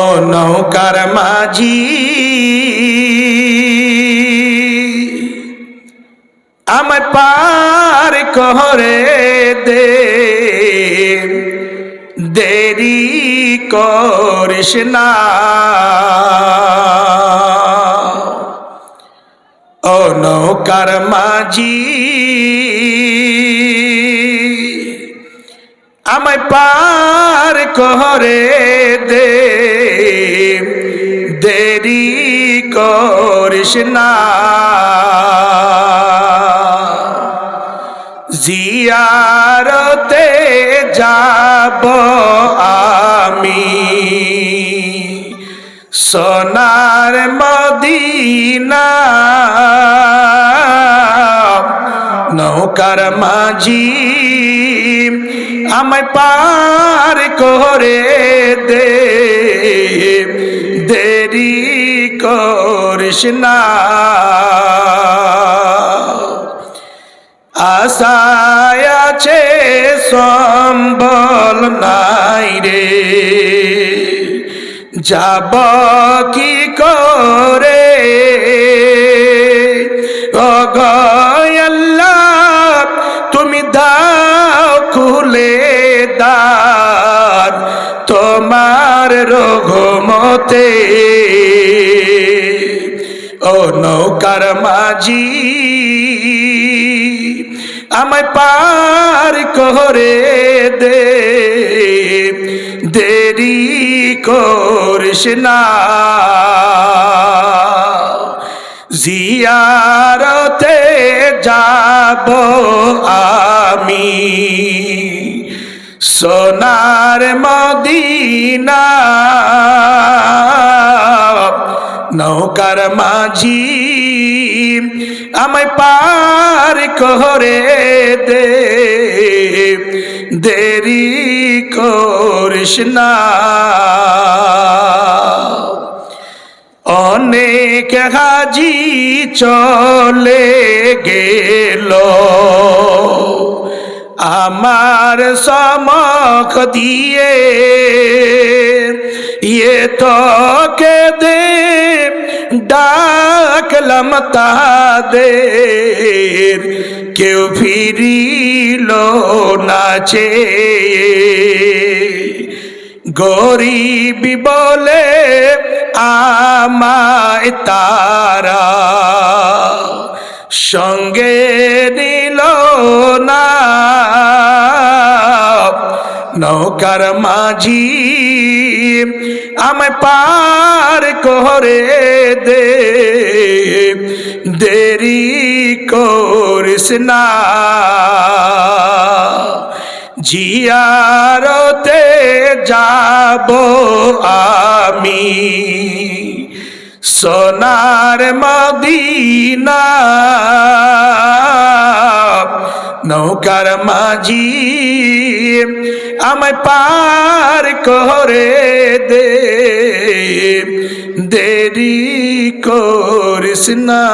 ও নৌকার মাঝি। আমায় পার করে দে, দেরি করিস না। ও নৌকার মাঝি, আমায় পার করে দে। দেরি করিস না। জিয়ারতে যাব আমি। সোনার মদিনা নৌকার মাঝি আমায় পার করে দে। দেরি করিস আশায় আছে সম্বল নাই রে। যাব কি করে? তোমার রঘুমতে ও নৌকার মাঝি আমায় পার করে দে। দেরি না। জিয়ারতে যাব আমি। সোনার মদিনা নৌকার মাঝি আমায় পার করে দে দেরি না। অনেক হাজি চলে গেল। আমার সমখ দিয়ে। ইয়ে তো কে দে, ডাকলাম তাদের। কেউ ফিরিল নাচে গরিবি বলে আমায় তারা সঙ্গে নৌকার মাঝি আমায় পার করে দে। দেরি করিস না। জিয়ারতে যাব আমি। সোনার মদিনা নৌকার মাঝি আমায় পার করে দে। দেরি করিস না।